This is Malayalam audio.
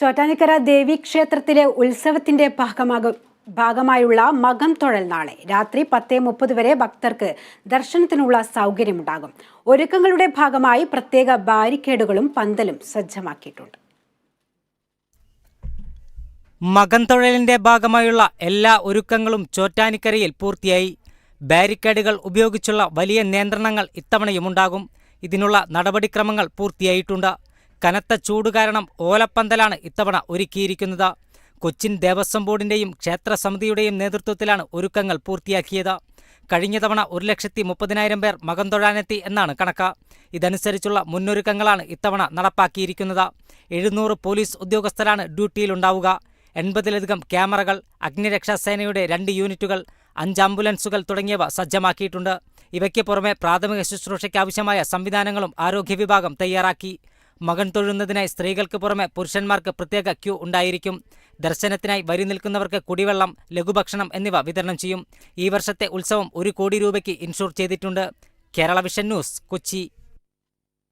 ചോറ്റാനിക്കര ദേവീക്ഷേത്രത്തിലെ ഉത്സവത്തിന്റെ ഭാഗമാകും ഭാഗമായുള്ള മകം തൊഴൽ നാളെ. രാത്രി പത്തേ മുപ്പത് വരെ ഭക്തർക്ക് ദർശനത്തിനുള്ള സൗകര്യമുണ്ടാകും. ഒരുക്കങ്ങളുടെ ഭാഗമായി പ്രത്യേക ബാരിക്കേഡുകളും പന്തലും സജ്ജമാക്കിയിട്ടുണ്ട്. മകൻതൊഴലിന്റെ ഭാഗമായുള്ള എല്ലാ ഒരുക്കങ്ങളും ചോറ്റാനിക്കരയിൽ പൂർത്തിയായി. ബാരിക്കേഡുകൾ ഉപയോഗിച്ചുള്ള വലിയ നിയന്ത്രണങ്ങൾ ഇത്തവണയും ഉണ്ടാകും. ഇതിനുള്ള നടപടിക്രമങ്ങൾ പൂർത്തിയായിട്ടുണ്ട്. കനത്ത ചൂട് കാരണം ഓലപ്പന്തലാണ് ഇത്തവണ ഒരുക്കിയിരിക്കുന്നത്. കൊച്ചിൻ ദേവസ്വം ബോർഡിന്റെയും ക്ഷേത്ര സമിതിയുടെയും നേതൃത്വത്തിലാണ് ഒരുക്കങ്ങൾ പൂർത്തിയാക്കിയത്. കഴിഞ്ഞ തവണ ഒരു ലക്ഷത്തി മുപ്പതിനായിരം പേർ മകം തൊഴാനെത്തി എന്നാണ് കണക്ക്. ഇതനുസരിച്ചുള്ള മുന്നൊരുക്കങ്ങളാണ് ഇത്തവണ നടപ്പാക്കിയിരിക്കുന്നത്. എഴുന്നൂറ് പോലീസ് ഉദ്യോഗസ്ഥരാണ് ഡ്യൂട്ടിയിലുണ്ടാവുക. എൺപതിലധികം ക്യാമറകൾ അഗ്നിരക്ഷാസേനയുടെ രണ്ട് യൂണിറ്റുകൾ അഞ്ച് ആംബുലൻസുകൾ തുടങ്ങിയവ സജ്ജമാക്കിയിട്ടുണ്ട്. ഇവയ്ക്ക് പുറമെ പ്രാഥമിക ശുശ്രൂഷയ്ക്കാവശ്യമായ സംവിധാനങ്ങളും ആരോഗ്യ വിഭാഗം തയ്യാറാക്കി. മകൻ തൊഴുന്നതിനായി സ്ത്രീകൾക്ക് പുറമെ പുരുഷന്മാർക്ക് പ്രത്യേക ക്യൂ ഉണ്ടായിരിക്കും. ദർശനത്തിനായി വരി നിൽക്കുന്നവർക്ക് കുടിവെള്ളം ലഘുഭക്ഷണം എന്നിവ വിതരണം ചെയ്യും. ഈ വർഷത്തെ ഉത്സവം ഒരു കോടി രൂപയ്ക്ക് ഇൻഷൂർ ചെയ്തിട്ടുണ്ട്. Kerala vision news Kochi.